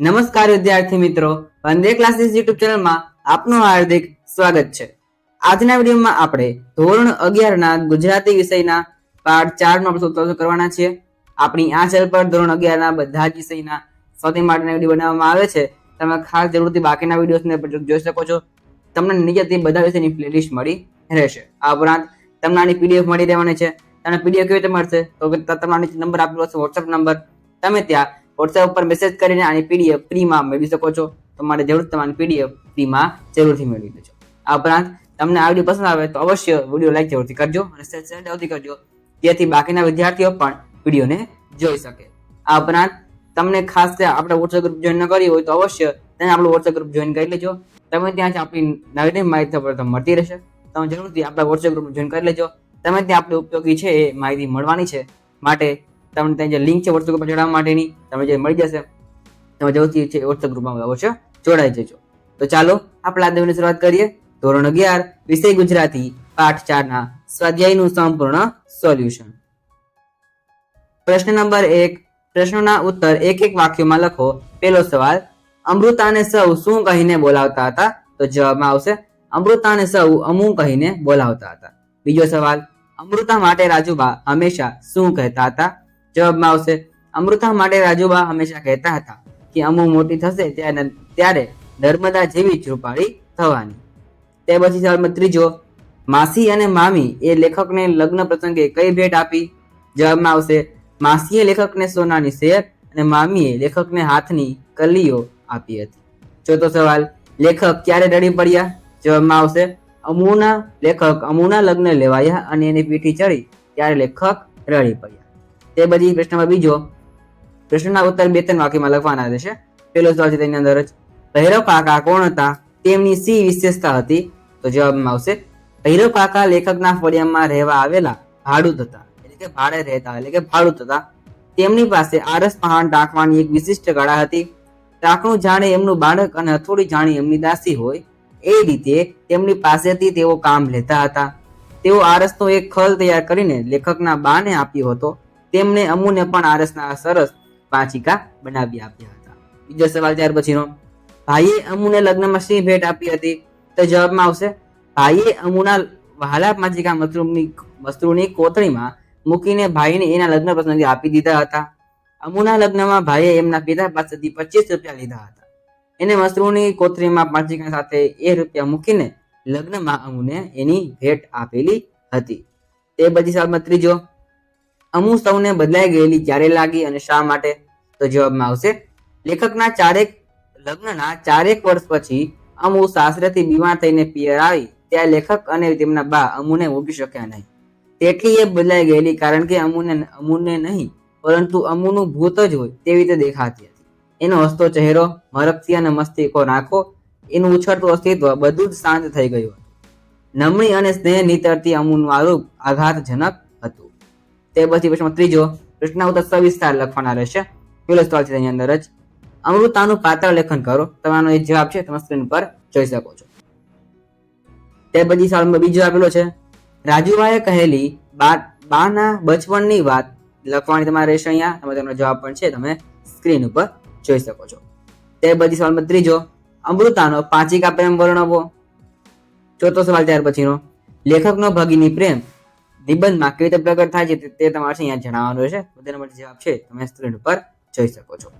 નમસ્કાર વિદ્યાર્થી મિત્રો, વંદે ક્લાસીસ યુટ્યુબ ચેનલમાં આપનું હાર્દિક સ્વાગત છે. આજના વિડીયોમાં આપણે ધોરણ અગિયારના ગુજરાતી વિષયના પાઠ ચાર નો આપણે કરવાના છીએ. આપણી આ ચેનલ પર ધોરણ અગિયારના બધા જ વિષયના સૌથી માટેના વીડિયો બનાવવામાં આવે છે. તમે ખાસ જરૂરથી બાકીના વિડીયોને જોઈ શકો છો. તમને નીચેથી બધા વિષયની પ્લેલિસ્ટ મળી રહેશે. આ ઉપરાંત તમને આની પીડીએફ મળી રહેવાની છે. તમને પીડીએફ કેવી રીતે મળશે? તો તમારા નંબર આપેલો છે વોટ્સઅપ નંબર તમે ત્યાં વોટ્સએપ ઉપર મેસેજ કરીને આની પીડીએફ ફ્રીમાં મેળવી શકો છો. તમારે જરૂર તમારી પીડીએફ ફ્રીમાં જરૂરથી મેળવી લેજો. આ ઉપરાંત તમને આ વીડિયો પસંદ આવે તો અવશ્ય વીડિયો લાઈક જરૂરથી કરજો અને શેર જરૂરથી કરજો. જેથી બાકીના વિદ્યાર્થીઓ પણ વિડીયોને જોઈ શકે. આ ઉપરાંત તમને ખાસ આપણે વોટ્સએપ ગ્રુપ જોઈન ન કરી હોય તો અવશ્ય તમે આપણું વોટ્સએપ ગ્રુપ જોઈન કરી લેજો. તમે ત્યાં આપણી નવી નવી માહિતી પર મળતી રહેશે. તમે જરૂરથી આપણા વોટ્સએપ ગ્રુપ જોઈન કરી લેજો. તમે ત્યાં આપણે ઉપયોગી છે એ માહિતી મળવાની છે. માટે તમને ત્યાં જે લિંક છે વોટ્સએપ ગ્રુપમાં જોડાવા માટેની, તમે જે મળી જશે, તમે જરૂરથી છે વોટ્સએપ ગ્રુપમાં અવશ્ય જોડાઈ જજો. તો ચાલો, આપણે આ શરૂઆત કરીએ. ધોરણ અગિયાર, વિષય ગુજરાતી, પાઠ ચારના સ્વાધ્યાયનું સંપૂર્ણ સોલ્યુશન પ્રશ્ન નંબર એક, પ્રશ્નોના ઉત્તર એક એક વાક્યોમાં લખો. પહેલો સવાલ, અમૃતાને સૌ શું કહીને બોલાવતા હતા? તો જવાબમાં આવશે, અમૃતાને સૌ અમુ કહીને બોલાવતા હતા. બીજો સવાલ, અમૃતા માટે રાજુબા હંમેશા શું કહેતા હતા? જવાબમાં આવશે. અમૃતા માટે રાજુબા હંમેશા કહેતા હતા કે અમુ મોટી થશે ત્યારે ત્યારે નર્મદા જેવી જ રૂપાળી થવાની. તે પછી સવાલમાં ત્રીજો, માસી અને મામી એ લેખકને લગ્ન પ્રસંગે કઈ ભેટ આપી? જવાબમાં આવશે, માસીએ લેખકને સોનાની શેર અને મામીએ લેખકને હાથની કલીઓ આપી હતી. ચોથો સવાલ, લેખક ક્યારે રડી પડ્યા? જવાબમાં આવશે, અમુના લેખક અમુના લગ્ન લેવાયા અને એની પીઠી ચડી ત્યારે લેખક રડી પડ્યા. તે બધી પ્રશ્નમાં બીજો પ્રશ્નના ઉત્તર બે ત્રણ વાક્યમાં લખવાના રહેશે. પહેલો સવાલ છે તેની અંદર જ, ભૈરવ કાકા કોણ હતા? તેમની સી વિશેષતા હતી? તો જવાબમાં આવશે, ભૈરવ કાકા લેખકના ફળિયામાં રહેવા આવેલા ભાડુત હતા. એટલે કે ભાડે રહેતા, એટલે કે ભાડુત હતા. તેમની પાસે આરસ પહાણ ટાંકવાની એક વિશિષ્ટ કળા હતી. ટાંકણું જાણે એમનું બાળક અને હથોડી જાણે એમની દાસી હોય. એ રીતે તેમની પાસેથી તેઓ કામ લેતા હતા. તેઓ આરસનો એક ખલ તૈયાર કરીને લેખકના બાને આપ્યો હતો. તેમને અમુને પણ આરસના સરસ પાંચિકા બનાવી આપ્યા હતા. બીજો સવાલ ત્યાર પછીનો ભાઈએ અમુને લગ્નમાં શી ભેટ આપી હતી? તો જવાબમાં આવશે, ભાઈએ અમુના વહાલા માજિકા મશરૂમની મશરૂમની કોથળીમાં મૂકીને ભાઈને એના લગ્ન પ્રસંગે આપી દીધા હતા. અમુના લગ્નમાં ભાઈએ એમના પિતા પાસેથી પચીસ રૂપિયા લીધા હતા. એને મશરૂમની કોથળીમાં પાંચિકા સાથે એ રૂપિયા મૂકીને લગ્નમાં અમુને એની ભેટ આપેલી હતી. તે બધી સાલમાં ત્રીજો. અમુ સૌને બદલાઈ ગયેલી ક્યારે લાગી અને શા માટે? તો જવાબમાં આવશે, લેખકના ચારેક, લગ્નના ચારેક વર્ષ પછી અમુ સાસરેથી બીમાર થઈને પિયર આવી, ત્યાં લેખક અને તેમના બા અમુને ઓળખી શક્યા નહીં. તેટલી એ બદલાઈ ગયેલી કારણ કે અમુને અમુને નહીં, પરંતુ અમુનું ભૂત જ હોય તેવી રીતે દેખાતી હતી. એનો હસતો ચહેરો મરકતી અને મસ્તીકો નાખો એનું ઉછળતું અસ્તિત્વ બધું જ શાંત થઈ ગયું નમણી અને સ્નેહ નીતરતી અમુનું આરોપ આઘાતજનક તે પછી પ્રશ્ન ત્રીજો પ્રશ્ન ઉત્તર સવિસ્તાર લખવાના રહેશે. પેલો સવાલ છે તેની અંદર જ. અમૃતાનું પાત્ર લેખન કરો. તમારો એ જવાબ છે, તમે સ્ક્રીન પર જોઈ શકો છો. તે પછી સવાલમાં બીજો આપેલો છે. રાજુભાઈએ કહેલી, બા, બાના બચપણની વાત લખવાની તમારે રહેશે અહીંયા. તમે તેમનો જવાબ પણ છે, તમે સ્ક્રીન ઉપર જોઈ શકો છો. તે પછી સવાલમાં ત્રીજો. અમૃતાનો પાંચિકા પ્રેમ વર્ણવો. ચોથો સવાલ ત્યાર પછીનો. લેખકનો ભગીની પ્રેમ. નિબંધમાં કેવી રીતે પ્રગટ થાય છે તે- તમારે અહીંયા જણાવવાનું છે તેના માટે જવાબ છે, તમે સ્ક્રીન ઉપર જોઈ શકો છો.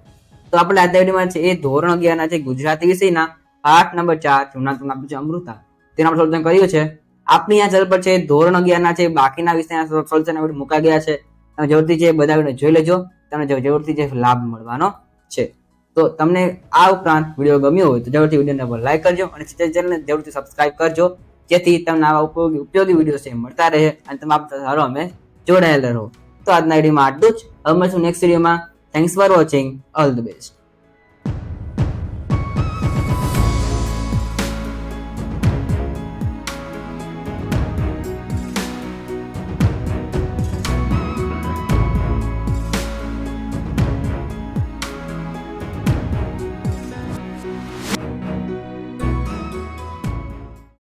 તો આપણે આજના છે એ ધોરણ અગિયારના છે ગુજરાતી વિષયના પાઠ નંબર ચાર જેનું આપ્યું છે અમૃતા. તેના આપણે સોલ્યુશન કર્યું છે. આપણી આ ચેનલ પર છે ધોરણ અગિયારના છે, બાકીના વિષયના સોલ્યુશન વીડિયો મુકાઈ ગયા છે. તમે જરૂરથી છે બધા જોઈ લેજો. તમને જરૂરથી જે લાભ મળવાનો છે. તો તમને આ ઉપરાંત વીડિયો ગમ્યો હોય તો જરૂરથી વિડીયોને લાઈક કરજો અને ચેનલને જરૂરથી સબસ્ક્રાઇબ કરજો. જેથી તમને આવા ઉપયોગી ઉપયોગી વીડિયો છે મળતા રહે અને તમે આપતા સારો અમે જોડાયેલા રહો. તો આજના વિડીયોમાં આટલું જ. હવે મળશું નેક્સ્ટ વિડીયોમાં. Thanks for watching all the best